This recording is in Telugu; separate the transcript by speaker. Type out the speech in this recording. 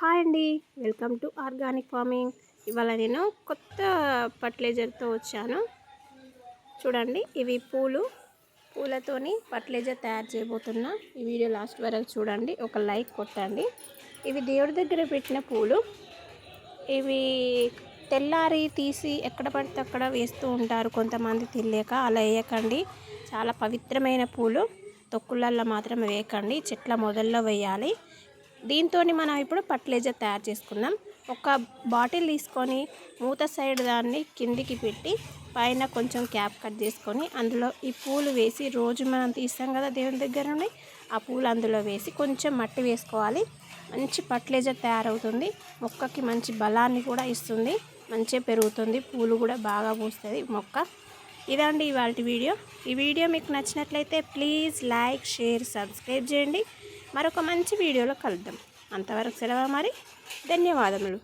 Speaker 1: హాయ్ అండి. Welcome to organic farming. ఇవాళ నేను కొత్త ఫర్టిలైజర్తో వచ్చాను. చూడండి ఇవి పూలు. పూలతోని ఫర్టిలైజర్ తయారు చేయబోతున్నా. ఈ వీడియో లాస్ట్ వరకు చూడండి ఒక లైక్ కొట్టండి. ఇవి దేవుడి దగ్గర పెట్టిన పూలు. ఇవి తెల్లారి తీసి ఎక్కడ పడితే అక్కడ వేస్తూ ఉంటారు కొంతమంది తెలియక అలా వేయకండి. చాలా పవిత్రమైన పూలు. తొక్కులల్లో మాత్రం వేయకండి. చెట్ల మొదల్లో వేయాలి. దీంతో మనం ఇప్పుడు ఫర్టిలైజర్ తయారు చేసుకుందాం. ఒక బాటిల్ తీసుకొని మూత సైడ్ దాన్ని కిందికి పెట్టి పైన కొంచెం క్యాప్ కట్ చేసుకొని అందులో ఈ పూలు వేసి రోజు మనం తీస్తాం కదా దేవుని దగ్గర నుండి ఆ పూలు అందులో వేసి కొంచెం మట్టి వేసుకోవాలి. మంచి ఫర్టిలైజర్ తయారవుతుంది. మొక్కకి మంచి బలాన్ని కూడా ఇస్తుంది. మంచిగా పెరుగుతుంది. పూలు కూడా బాగా పూస్తుంది మొక్క. ఇదండి ఇవాళ వీడియో. ఈ వీడియో మీకు నచ్చినట్లయితే ప్లీజ్ లైక్ షేర్ సబ్స్క్రైబ్ చేయండి. మరొక మంచి వీడియోలో కలుద్దాం. అంతవరకు సెలవు మరి. ధన్యవాదములు.